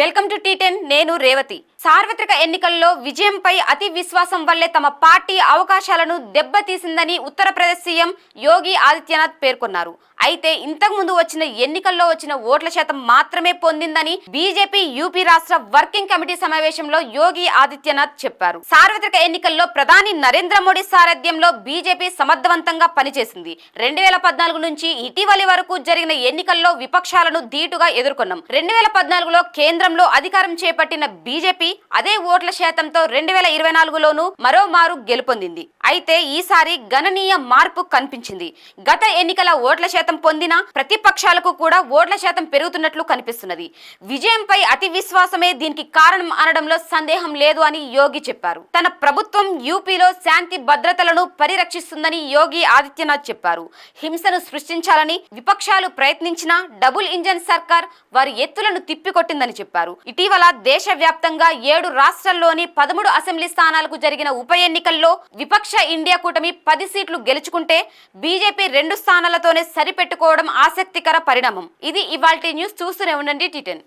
Welcome to tea ten నేను రేవతి. సార్వత్రిక ఎన్నికల్లో విజయంపై అతి విశ్వాసం వల్లే తమ పార్టీ అవకాశాలను దెబ్బతీసిందని ఉత్తరప్రదేశ్ సీఎం యోగి ఆదిత్యనాథ్ పేర్కొన్నారు. అయితే ఇంతకుముందు వచ్చిన ఎన్నికల్లో వచ్చిన ఓట్ల శాతం మాత్రమే పొందిందని బీజేపీ యూపీ రాష్ట్ర వర్కింగ్ కమిటీ సమావేశంలో యోగి ఆదిత్యనాథ్ చెప్పారు. సార్వత్రిక ఎన్నికల్లో ప్రధాని నరేంద్ర మోడీ సారథ్యంలో బీజేపీ సమర్థవంతంగా పనిచేసింది. రెండు వేల పద్నాలుగు నుంచి ఇటీవలి వరకు జరిగిన ఎన్నికల్లో విపక్షాలను ధీటుగా ఎదుర్కొన్నాం. రెండు వేల పద్నాలుగులో కేంద్రంలో అధికారం చేపట్టిన బీజేపీ అదే ఓట్ల శాతంతో రెండు వేల ఇరవై నాలుగులోనూ మరోమారు గెలుపొందింది. అయితే ఈసారి గణనీయ మార్పు కనిపించింది. గత ఎన్నికల ఓట్ల శాతం పొందిన ప్రతిపక్షాలకు కూడా ఓట్ల శాతం పెరుగుతున్నట్లు కనిపిస్తున్నది. విజయంపై అతి విశ్వాసమే దీనికి కారణం అనడంలో సందేహం లేదు అని యోగి చెప్పారు. తన ప్రభుత్వం యూపీలో శాంతి భద్రతలను పరిరక్షిస్తుందని యోగి ఆదిత్యనాథ్ చెప్పారు. హింసను సృష్టించాలని విపక్షాలు ప్రయత్నించినా డబుల్ ఇంజన్ సర్కార్ వారి ఎత్తులను తిప్పికొట్టిందని చెప్పారు. ఇటీవల దేశవ్యాప్తంగా ఏడు రాష్ట్రాల్లోని పదమూడు అసెంబ్లీ స్థానాలకు జరిగిన ఉప ఎన్నికల్లో విపక్ష ఇండియా కూటమి పది సీట్లు గెలుచుకుంటే బీజేపీ రెండు స్థానాలతోనే సరిపెట్టుకోవడం ఆసక్తికర పరిణామం. ఇది ఇవాల్టి న్యూస్ చూస్తూనే ఉండండి టిటెన్